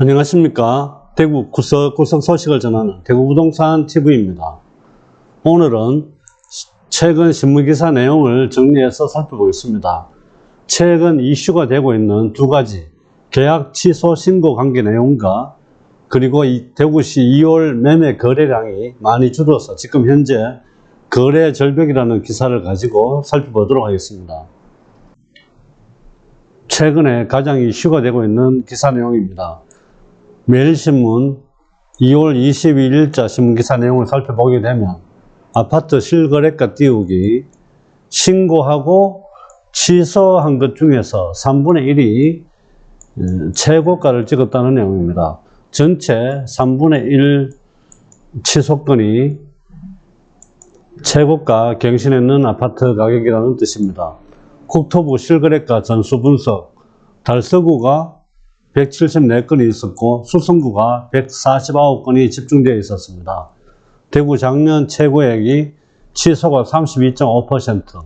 안녕하십니까. 대구 구석구석 소식을 전하는 대구부동산 TV입니다. 오늘은 최근 신문기사 내용을 정리해서 살펴보겠습니다. 최근 이슈가 되고 있는 두 가지 계약 취소 신고 관계 내용과 그리고 이 대구시 2월 매매 거래량이 많이 줄어서 지금 현재 거래 절벽이라는 기사를 가지고 살펴보도록 하겠습니다. 최근에 가장 이슈가 되고 있는 기사 내용입니다. 매일신문 2월 22일자 신문기사 내용을 살펴보게 되면 아파트 실거래가 띄우기 신고하고 취소한 것 중에서 3분의 1이 음, 최고가를 찍었다는 내용입니다. 전체 3분의 1 취소건이 최고가 갱신했는 아파트 가격이라는 뜻입니다. 국토부 실거래가 전수 분석 달서구가 174건이 있었고 수성구가 149건이 집중되어 있었습니다. 대구 작년 최고액이 취소가 32.5%,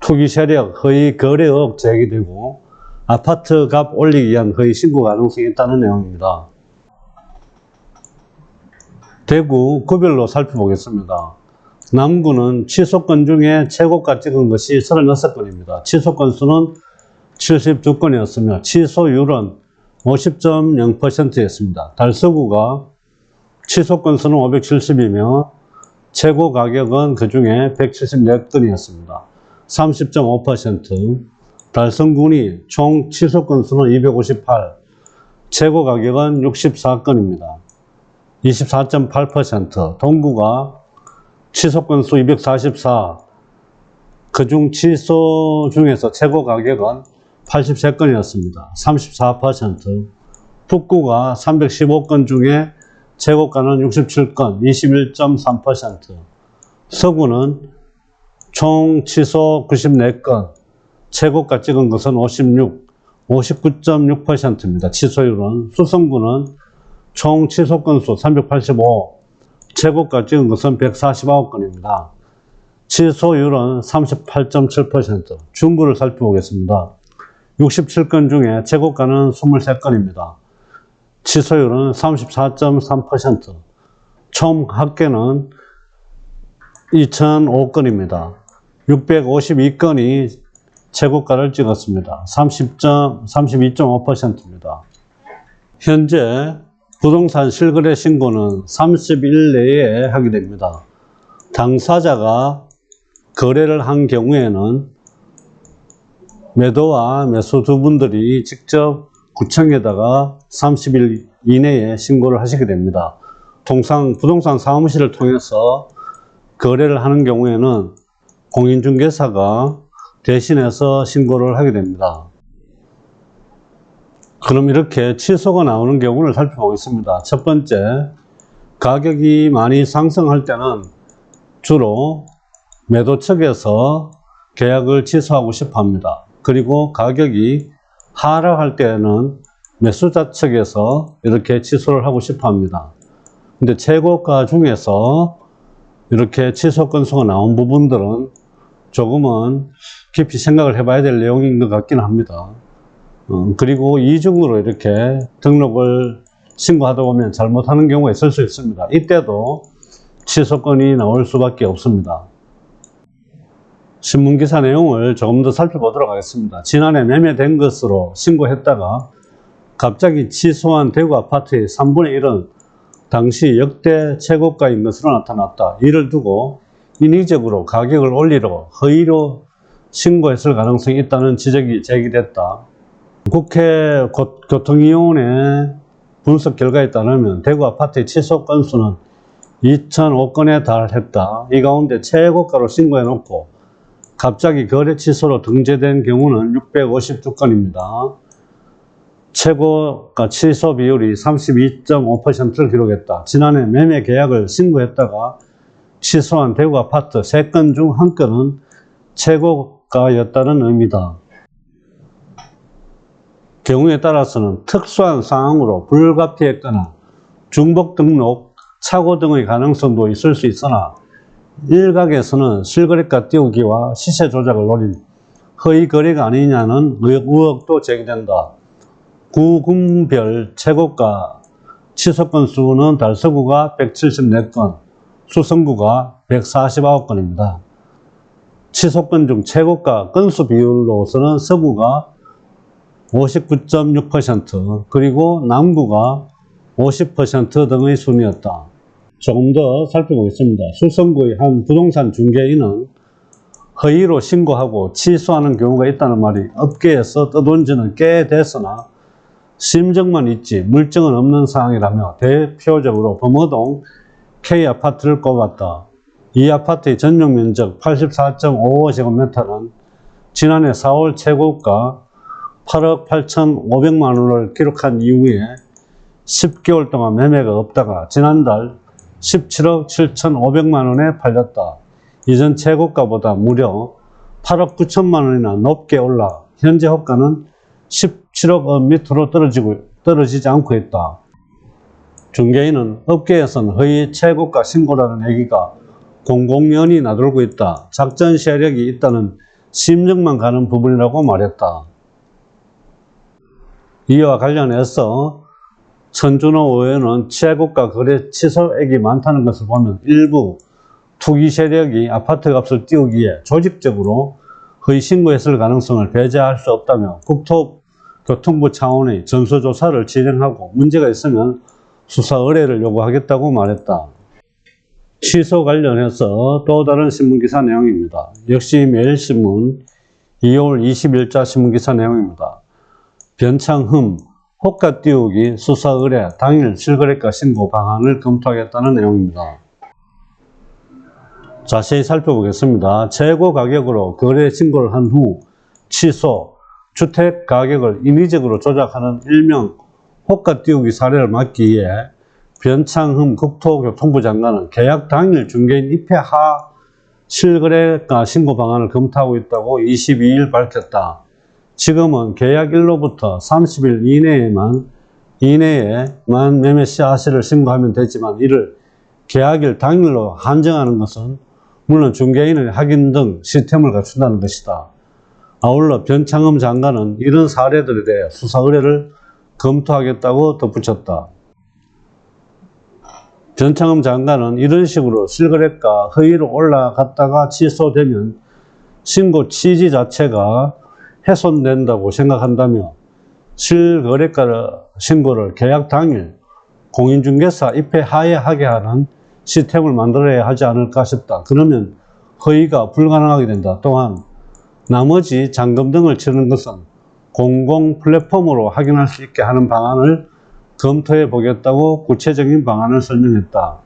투기 세력 허위 거래 의혹 제기되고 아파트 값 올리기 위한 허위 신고 가능성이 있다는 내용입니다. 대구 구별로 살펴보겠습니다. 남구는 취소건 중에 최고가 찍은 것이 36건입니다. 취소 건 수는 72건이었으며 취소율은 50.0%였습니다. 달서구가 취소 건수는 570이며 최고 가격은 그 중에 174건이었습니다. 30.5% 달성군이 총 취소 건수는 258, 최고 가격은 64건입니다. 24.8% 동구가 취소 건수 244, 그중 취소 중에서 최고 가격은 83건이었습니다. 34%. 북구가 315건 중에 최고가는 67건, 21.3%. 서구는 총 취소 94건, 최고가 찍은 것은 56, 59.6%입니다. 취소율은. 수성구는 총 취소 건수 385, 최고가 찍은 것은 149건입니다. 취소율은 38.7%. 중구를 살펴보겠습니다. 67건 중에 최고가는 23건입니다. 취소율은 34.3%. 총 합계는 2005건입니다. 652건이 최고가를 찍었습니다. 30.32.5%입니다. 현재 부동산 실거래 신고는 30일 내에 하게 됩니다. 당사자가 거래를 한 경우에는 매도와 매수 두 분들이 직접 구청에다가 30일 이내에 신고를 하시게 됩니다. 통상 부동산 사무실을 통해서 거래를 하는 경우에는 공인중개사가 대신해서 신고를 하게 됩니다. 그럼 이렇게 취소가 나오는 경우를 살펴보겠습니다. 첫 번째, 가격이 많이 상승할 때는 주로 매도 측에서 계약을 취소하고 싶어 합니다. 그리고 가격이 하락할 때는 매수자 측에서 이렇게 취소를 하고 싶어 합니다. 근데 최고가 중에서 이렇게 취소 건수가 나온 부분들은 조금은 깊이 생각을 해봐야 될 내용인 것 같긴 합니다. 어, 그리고 이중으로 이렇게 등록을 신고하다 보면 잘못하는 경우가 있을 수 있습니다. 이때도 취소건이 나올 수밖에 없습니다. 신문기사 내용을 조금 더 살펴보도록 하겠습니다. 지난해 매매된 것으로 신고했다가 갑자기 취소한 대구 아파트의 3분의 1은 당시 역대 최고가인 것으로 나타났다. 이를 두고 인위적으로 가격을 올리려 허위로 신고했을 가능성이 있다는 지적이 제기됐다. 국회 고- 교통위원회 분석 결과에 따르면 대구 아파트의 취소 건수는 2,005건에 달했다. 이 가운데 최고가로 신고해놓고 갑자기 거래 취소로 등재된 경우는 652건입니다. 최고가 취소 비율이 32.5%를 기록했다. 지난해 매매 계약을 신고했다가 취소한 대구 아파트 3건 중 1건은 최고가였다는 의미다. 경우에 따라서는 특수한 상황으로 불가피했거나 중복 등록, 착오 등의 가능성도 있을 수 있으나 일각에서는 실거래가 띄우기와 시세 조작을 노린 허위 거래가 아니냐는 의혹- 의혹도 제기된다. 구군별 최고가 취소 건수는 달서구가 174건, 수성구가 149건입니다. 취소건 중 최고가 건수 비율로서는 서구가 59.6% 그리고 남구가 50% 등의 순이었다. 조금 더 살펴보겠습니다. 수성구의 한 부동산 중개인은 허위로 신고하고 취소하는 경우가 있다는 말이 업계에서 떠돈 지는 꽤 됐으나 심정만 있지 물증은 없는 상황이라며 대표적으로 범어동 K아파트를 꼽았다. 이 아파트의 전용 면적 84.55제곱미터는 지난해 4월 최고가 8억 8,500만 원을 기록한 이후에 10개월 동안 매매가 없다가 지난달 17억 7,500만 원에 팔렸다. 이전 최고가보다 무려 8억 9천만 원이나 높게 올라 현재 호가는 17억 원 밑으로 떨어지고, 떨어지지 않고 있다. 중개인은 업계에서는 허위 최고가 신고라는 얘기가 공공연히 나돌고 있다. 작전 세력이 있다는 심증만 가는 부분이라고 말했다. 이와 관련해서 천준호 의원은 최고가 거래 취소액이 많다는 것을 보면 일부 투기 세력이 아파트 값을 띄우기에 조직적으로 허위 신고했을 가능성을 배제할 수 없다며 국토교통부 차원의 전수조사를 진행하고 문제가 있으면 수사 의뢰를 요구하겠다고 말했다. 취소 관련해서 또 다른 신문기사 내용입니다. 역시 매일신문 2월 20일자 신문기사 내용입니다. 변창흠 호가 띄우기 수사 의뢰 당일 실거래가 신고 방안을 검토하겠다는 내용입니다. 자세히 살펴보겠습니다. 최고 가격으로 거래 신고를 한 후 취소, 주택 가격을 인위적으로 조작하는 일명 호가 띄우기 사례를 막기 위해 변창흠 국토교통부 장관은 계약 당일 중개인 입회하 실거래가 신고 방안을 검토하고 있다고 22일 밝혔다. 지금은 계약일로부터 30일 이내에만 이내에만 매매 시아시를 신고하면 되지만 이를 계약일 당일로 한정하는 것은 물론 중개인의 확인 등 시스템을 갖춘다는 것이다. 아울러 변창흠 장관은 이런 사례들에 대해 수사 의뢰를 검토하겠다고 덧붙였다. 변창흠 장관은 이런 식으로 실거래가 허위로 올라갔다가 취소되면 신고 취지 자체가 훼손된다고 생각한다며 실거래가 신고를 계약 당일 공인중개사 입회 하에 하게 하는 시스템을 만들어야 하지 않을까 싶다. 그러면 허위가 불가능하게 된다. 또한 나머지 잔금 등을 치르는 것은 공공 플랫폼으로 확인할 수 있게 하는 방안을 검토해 보겠다고 구체적인 방안을 설명했다.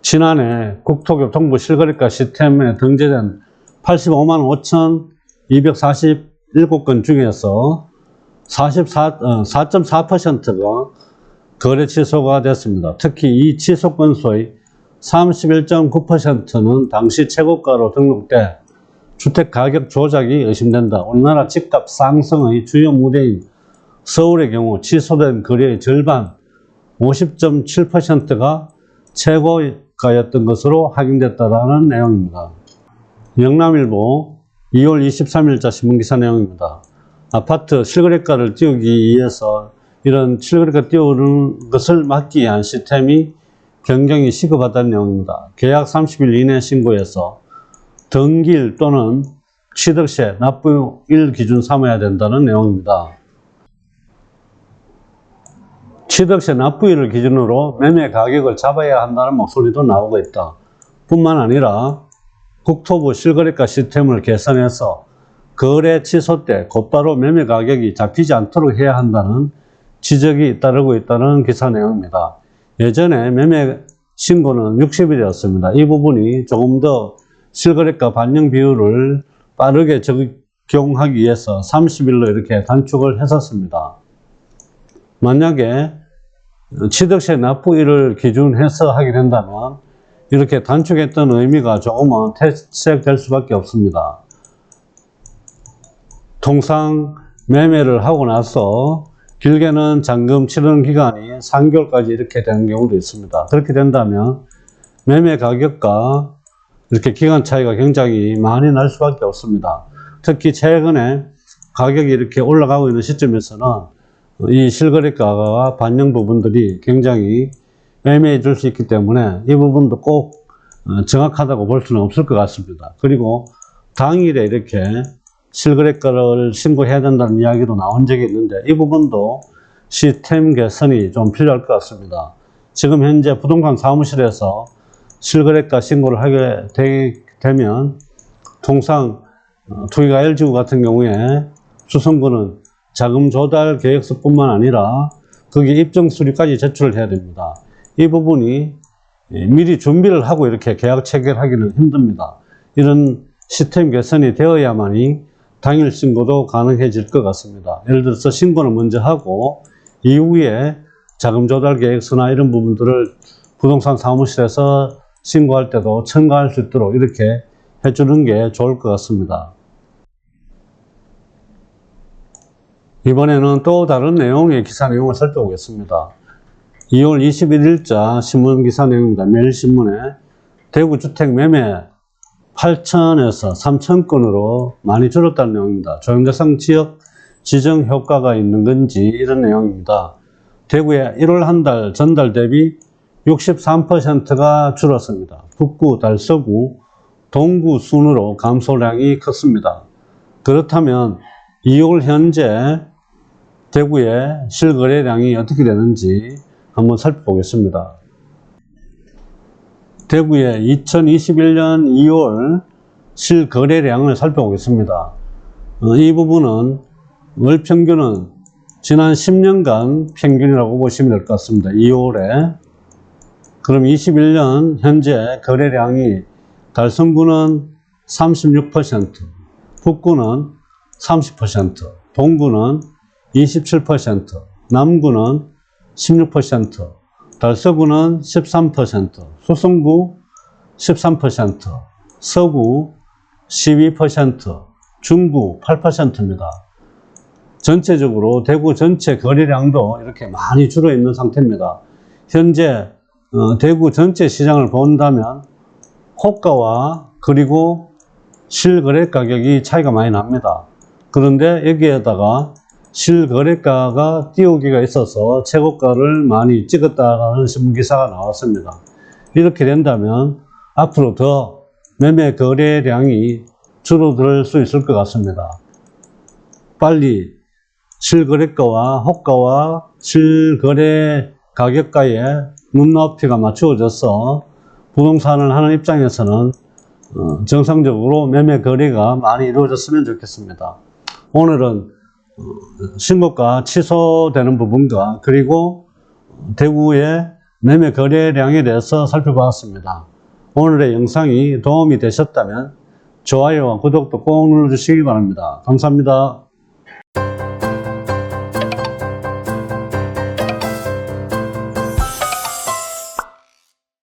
지난해 국토교통부 실거래가 시스템에 등재된 85만 5,247건 중에서 44, 4.4%가 거래 취소가 됐습니다. 특히 이 취소 건수의 31.9%는 당시 최고가로 등록돼 주택 가격 조작이 의심된다. 우리나라 집값 상승의 주요 무대인 서울의 경우 취소된 거래의 절반 50.7%가 최고가였던 것으로 확인됐다는 내용입니다. 영남일보 2월 23일자 신문기사 내용입니다. 아파트 실거래가를 띄우기 위해서 이런 실거래가 띄우는 것을 막기 위한 시스템이 변경이 시급하다는 내용입니다. 계약 30일 이내 신고해서 등기일 또는 취득세 납부일 기준 삼아야 된다는 내용입니다. 취득세 납부일을 기준으로 매매 가격을 잡아야 한다는 목소리도 나오고 있다. 뿐만 아니라 국토부 실거래가 시스템을 개선해서 거래 취소 때 곧바로 매매 가격이 잡히지 않도록 해야 한다는 지적이 따르고 있다는 기사 내용입니다. 예전에 매매 신고는 60일이었습니다. 이 부분이 조금 더 실거래가 반영 비율을 빠르게 적용하기 위해서 30일로 이렇게 단축을 했었습니다. 만약에 취득세 납부일을 기준해서 하게 된다면 이렇게 단축했던 의미가 조금은 퇴색될 수밖에 없습니다. 통상 매매를 하고 나서 길게는 잔금 치르는 기간이 3개월까지 이렇게 되는 경우도 있습니다. 그렇게 된다면 매매 가격과 이렇게 기간 차이가 굉장히 많이 날 수밖에 없습니다. 특히 최근에 가격이 이렇게 올라가고 있는 시점에서는 이 실거래가가 반영 부분들이 굉장히 애매해질 수 있기 때문에 이 부분도 꼭 어, 정확하다고 볼 수는 없을 것 같습니다. 그리고 당일에 이렇게 실거래가를 신고해야 된다는 이야기도 나온 적이 있는데 이 부분도 시스템 개선이 좀 필요할 것 같습니다. 지금 현재 부동산 사무실에서 실거래가 신고를 하게 되, 면 통상 어, 투기과열지구 같은 경우에 수성구는 자금 조달 계획서뿐만 아니라 거기 입증 수리까지 제출을 해야 됩니다. 이 부분이 예, 미리 준비를 하고 이렇게 계약 체결하기는 힘듭니다. 이런 시스템 개선이 되어야만이 당일 신고도 가능해질 것 같습니다. 예를 들어서 신고를 먼저 하고 이후에 자금 조달 계획서나 이런 부분들을 부동산 사무실에서 신고할 때도 첨가할 수 있도록 이렇게 해주는 게 좋을 것 같습니다. 이번에는 또 다른 내용의 기사 내용을 살펴보겠습니다. 2월 21일자 신문 기사 내용입니다. 매일신문에 대구 주택 매매 8천에서 3천 건으로 많이 줄었다는 내용입니다. 조영대상 지역 지정 효과가 있는 건지 이런 내용입니다. 대구에 1월 한 달 전달 대비 63%가 줄었습니다. 북구, 달서구, 동구 순으로 감소량이 컸습니다. 그렇다면 2월 현재 대구의 실거래량이 어떻게 되는지 한번 살펴보겠습니다. 대구의 2021년 2월 실거래량을 살펴보겠습니다. 어, 이 부분은 월 평균은 지난 10년간 평균이라고 보시면 될 것 같습니다. 2월에. 그럼 21년 현재 거래량이 달성구는 36%, 북구는 30%, 동구는 27%, 남구는 16%, 달서구는 13%, 수성구 13%, 서구 12%, 중구 8%입니다. 전체적으로 대구 전체 거래량도 이렇게 많이 줄어 있는 상태입니다. 현재 어, 대구 전체 시장을 본다면 호가와 그리고 실거래 가격이 차이가 많이 납니다. 그런데 여기에다가 실거래가가 띄우기가 있어서 최고가를 많이 찍었다는 신문기사가 나왔습니다. 이렇게 된다면 앞으로 더 매매 거래량이 줄어들 수 있을 것 같습니다. 빨리 실거래가와 호가와 실거래 가격가에 눈높이가 맞추어져서 부동산을 하는 입장에서는 어, 정상적으로 매매 거래가 많이 이루어졌으면 좋겠습니다. 오늘은 어, 신고가 취소되는 부분과 그리고 대구의 매매 거래량에 대해서 살펴보았습니다. 오늘의 영상이 도움이 되셨다면 좋아요와 구독도 꼭 눌러주시기 바랍니다. 감사합니다.